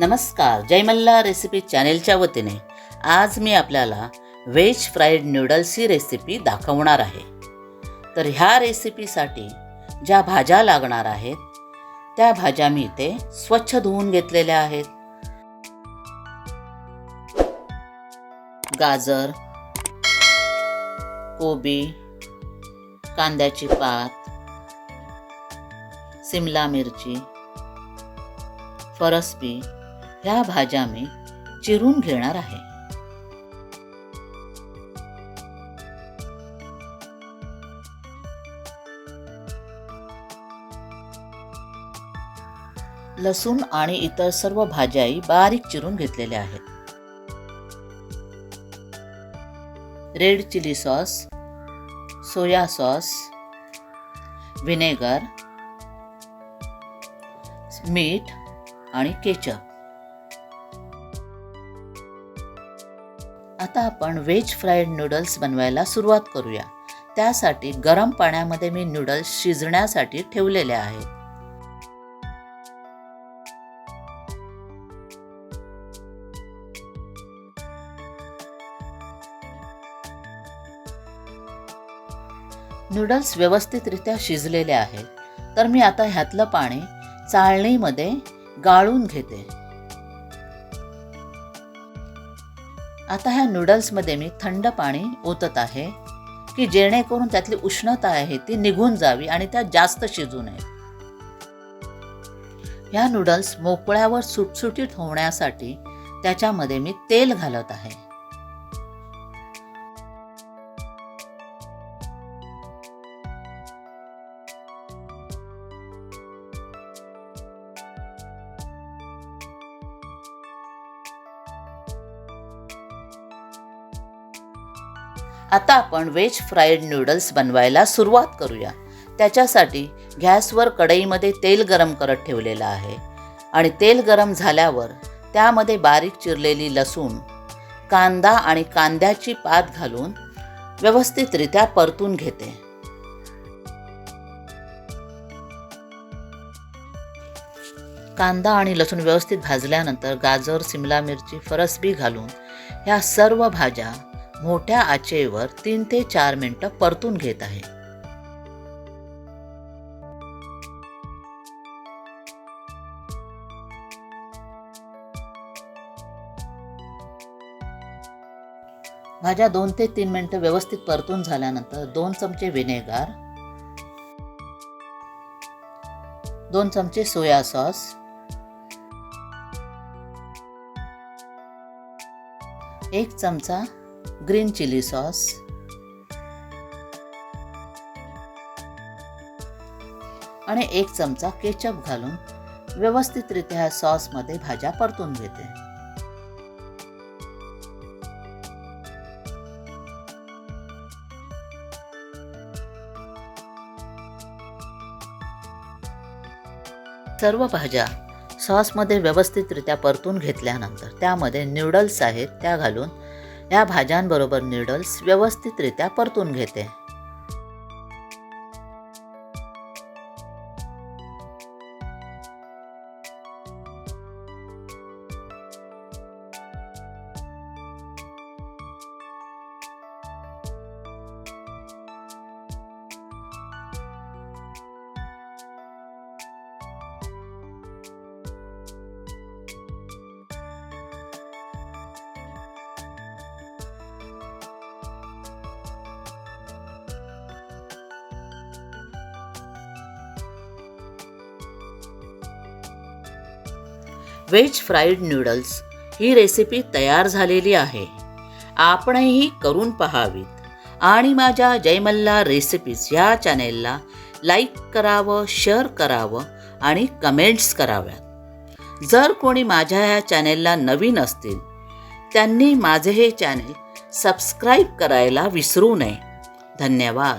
नमस्कार जयमल्ला रेसिपी चॅनेलच्या वतीने आज मी आपल्याला व्हेज फ्राईड नूडल्सची रेसिपी दाखवणार आहे. तर ह्या रेसिपीसाठी ज्या भाज्या लागणार आहेत त्या भाज्या मी इथे स्वच्छ धुवून घेतलेल्या आहेत. गाजर कोबी कांद्याची पात सिमला मिरची फरसबी ह्या भाज्या मी चिरून घेणार आहे. लसूण आणि इतर सर्व भाज्याही बारीक चिरून घेतलेल्या आहेत. Red chilli sauce soya sauce vinegar मीठ आणि केचप. आता आपण व्हेज फ्राईड नूडल्स बनवायला सुरुवात करूया. त्यासाठी गरम पाण्यामध्ये मी नूडल्स शिजण्यासाठी ठेवलेले आहेत. नूडल्स व्यवस्थितरित्या शिजलेले आहेत. तर मी आता ह्यातलं पाणी चाळणीमध्ये गाळून घेते. आता ह्या नूडल्समध्ये मी थंड पाणी ओतत आहे की जेणेकरून त्यातली उष्णता आहे ती निघून जावी आणि त्या जास्त शिजू नये. ह्या नूडल्स मोकळ्यावर सुटसुटीत होण्यासाठी त्याच्यामध्ये मी तेल घालत आहे. आता आपण वेज फ्राईड नूडल्स बनवायला सुरुवात करूया. त्याच्यासाठी गॅसवर कढईमध्ये तेल गरम करत ठेवलेलं आहे. आणि तेल गरम झाल्यावर त्यामध्ये बारीक चिरलेली लसूण कांदा आणि कांद्याची पात घालून व्यवस्थितरित्या परतून घेते. कांदा आणि लसूण व्यवस्थित भाजल्यानंतर गाजर सिमला मिरची फरसबी घालून ह्या सर्व भाज्या मोठ्या आचेवर तीन ते चार मिनिटं परतून घेत आहे. भाज्या दोन ते तीन मिनिटं व्यवस्थित परतून झाल्यानंतर दोन चमचे विनेगार दोन चमचे सोया सॉस एक चमचा ग्रीन चिली सॉस. आणि एक चमचा केचप घालून व्यवस्थितरित्या ह्या सॉसमध्ये भाज्या परतून घेते. सर्व भाज्या सॉसमध्ये व्यवस्थितरित्या परतून घेतल्यानंतर त्यामध्ये न्यूडल्स आहेत त्या घालून या भाज्यांबरोबर नूडल्स व्यवस्थितरित्या परतून घेते. व्हेज फ्राईड नूडल्स ही रेसिपी तयार झालेली आहे. आपणही करून पहावीत. आणि माझ्या जयमल्ला रेसिपीज ह्या चॅनेलला लाईक करावं शेअर करावं आणि कमेंट्स कराव्यात. जर कोणी माझ्या ह्या चॅनेलला नवीन असतील त्यांनी माझे हे चॅनेल सबस्क्राईब करायला विसरू नये. धन्यवाद.